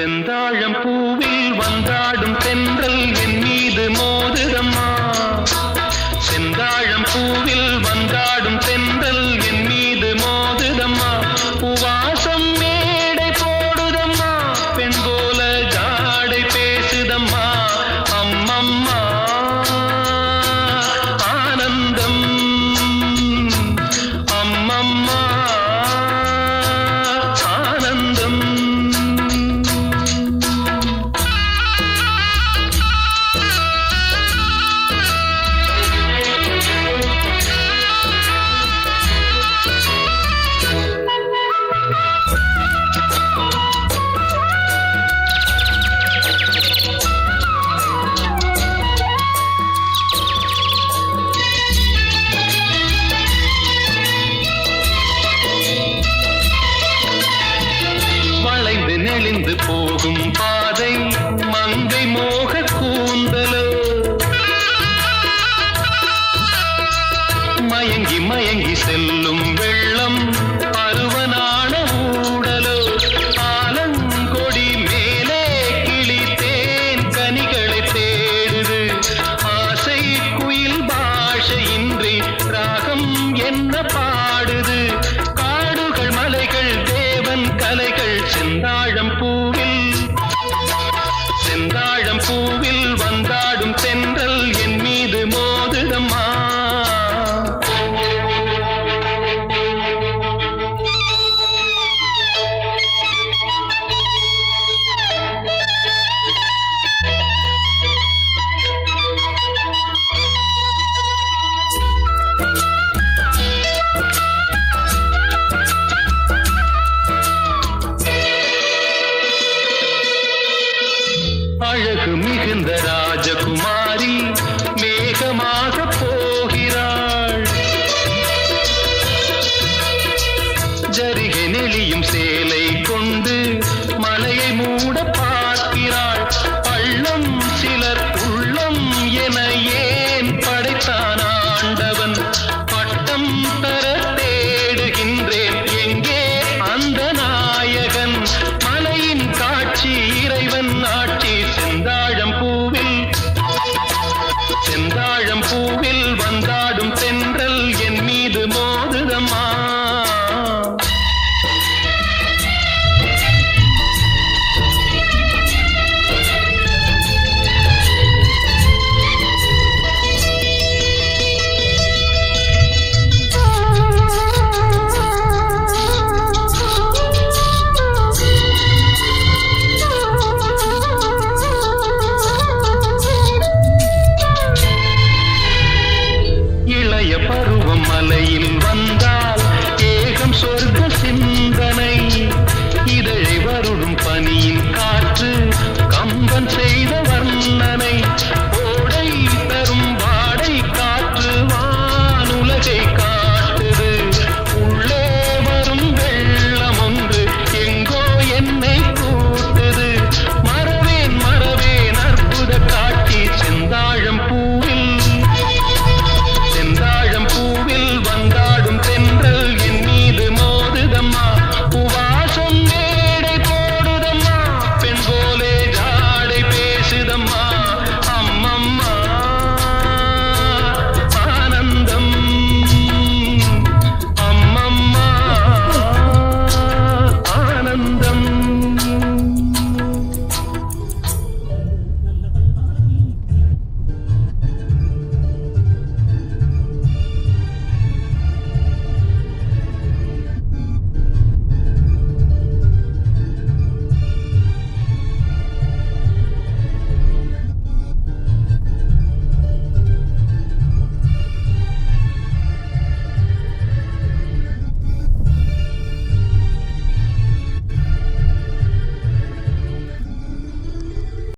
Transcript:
செந்தாழம் பூவில் வந்தாடும் தென்றல் என் மீது மோதுதம்மா. செந்தாழம் பூவில் வந்தாடும் தென்றல் என் என்ன பாடுது? அழகு மிகுந்த ராஜகுமாரி மேகமாக போகிறாள். ஜரிகை நெளியும் சே மனமா மலையில்